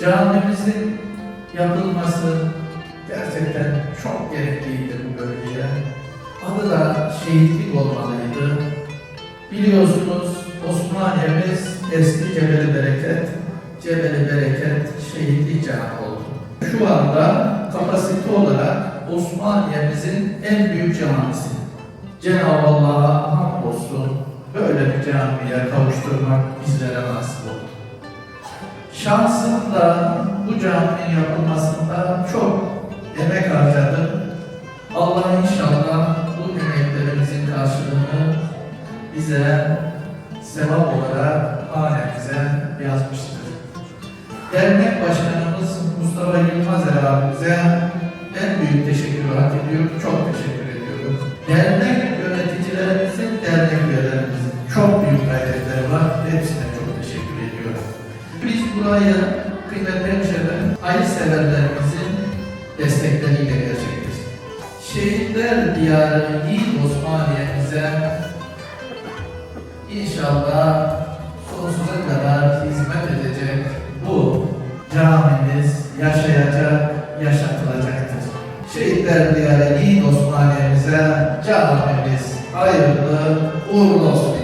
Camimizin yapılması gerçekten çok gerekliydi bu bölgeye. Adı da şehitlik olmalıydı. Biliyorsunuz Osmaniye'miz eski Cebeli Bereket, Cebeli Bereket Şehitlik Camii oldu. Şu anda kapasite olarak Osmaniye'mizin en büyük camisi. Cenab-ı Allah'a hamdolsun böyle bir camiye kavuşturmak bizlere nasip oldu. Şahsım da bu caminin yapılmasında çok emek harcadım. Allah inşallah bu emeklerimizin karşılığını bize sevap olarak hanemize yazmıştır. Dernek Başkanımız Mustafa Yılmazer abimize en büyük teşekkürü hak ediyor. Çok teşekkür ediyorum. Dernek burayı kıymetli hemşehrilerim, hayırseverlerimizin destekleriyle gerçekleştirdik. Şehitler Diyarı Yiğit Osmaniye'mize İnşallah sonsuza kadar hizmet edecek bu camimiz yaşayacak, yaşatılacaktır. Şehitler Diyarı Yiğit Osmaniye'mize camimiz hayırlı, uğurlu olsun